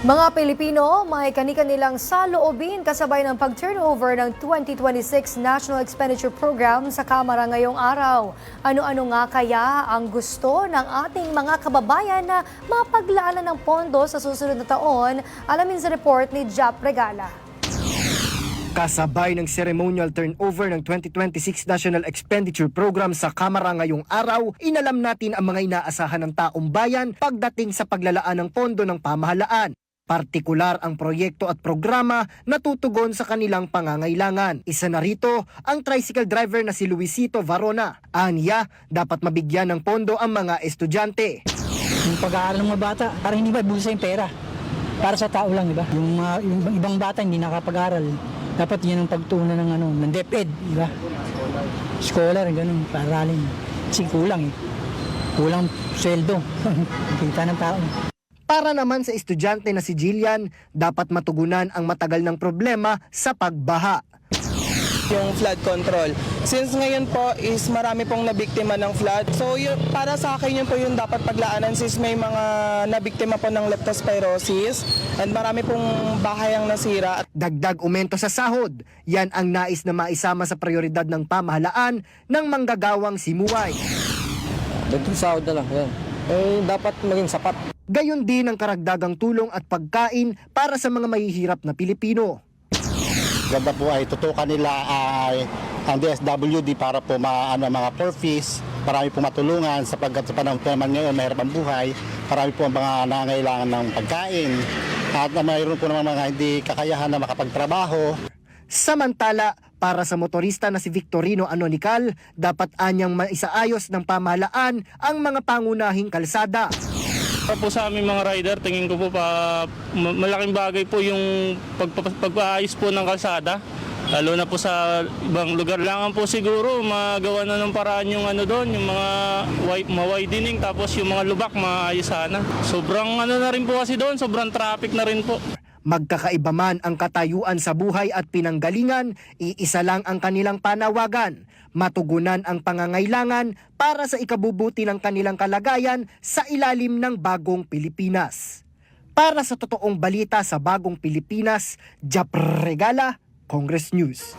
Mga Pilipino, may kani-kanilang saloobin kasabay ng pag-turnover ng 2026 National Expenditure Program sa Kamara ngayong araw. Ano-ano nga kaya ang gusto ng ating mga kababayan na mapaglaanan ng pondo sa susunod na taon? Alamin sa report ni Jap Regala. Kasabay ng ceremonial turnover ng 2026 National Expenditure Program sa Kamara ngayong araw, inalam natin ang mga inaasahan ng taong bayan pagdating sa paglalaan ng pondo ng pamahalaan. Partikular ang proyekto at programa na tutugon sa kanilang pangangailangan. Isa na rito ang tricycle driver na si Luisito Varona. Anya, dapat mabigyan ng pondo ang mga estudyante. Yung pag-aaral ng mga bata, para hindi ba busa yung pera. Para sa tao lang, di ba? Yung, mga- yung ibang bata hindi nakapag-aral. Dapat yan ang pagtuunan ng ano, ng DepEd, di ba? Scholar, ganun, paralin. Kasi kulang eh. Kulang sweldo. Kita ng tao. Para naman sa estudyante na si Jillian, dapat matugunan ang matagal ng problema sa pagbaha. yung flood control. Since ngayon po is marami pong nabiktima ng flood. So yun, para sa akin yun po yung dapat paglaanan since may mga nabiktima po ng leptospirosis and marami pong bahay ang nasira. Dagdag umento sa sahod, yan ang nais na maisama sa prioridad ng pamahalaan ng manggagawang simuway. Dagdag sahod na lang, yan. Eh, dapat maging sapat. Gayon din ang karagdagang tulong at pagkain para sa mga mahihirap na Pilipino. Ganda po ay tutukan nila ay ang DSWD para po maano mga poor fees, marami po matulungan sapagkat sa panahon naman ngayon mahirap ang buhay, marami po ang mga nangangailangan ng pagkain at mayroon po naman mga hindi kakayahan na makapagtrabaho. Samantala, para sa motorista na si Victorino Anonical, dapat anyang maisaayos ng pamahalaan ang mga pangunahing kalsada. Para po sa aming mga rider, tingin ko po pa ma- malaking bagay po yung pagpa- pagpaayos po ng kalsada. Lalo na po sa ibang lugar. Langan po siguro magawa na ng paraan yung ano doon, yung mga wi- ma-widening tapos yung mga lubak maayos sana. Sobrang ano na rin po kasi doon, sobrang traffic na rin po. Magkakaiba man ang katayuan sa buhay at pinanggalingan, iisa lang ang kanilang panawagan. Matugunan ang pangangailangan para sa ikabubuti ng kanilang kalagayan sa ilalim ng bagong Pilipinas. Para sa totoong balita sa bagong Pilipinas, Jap Regala, Congress News.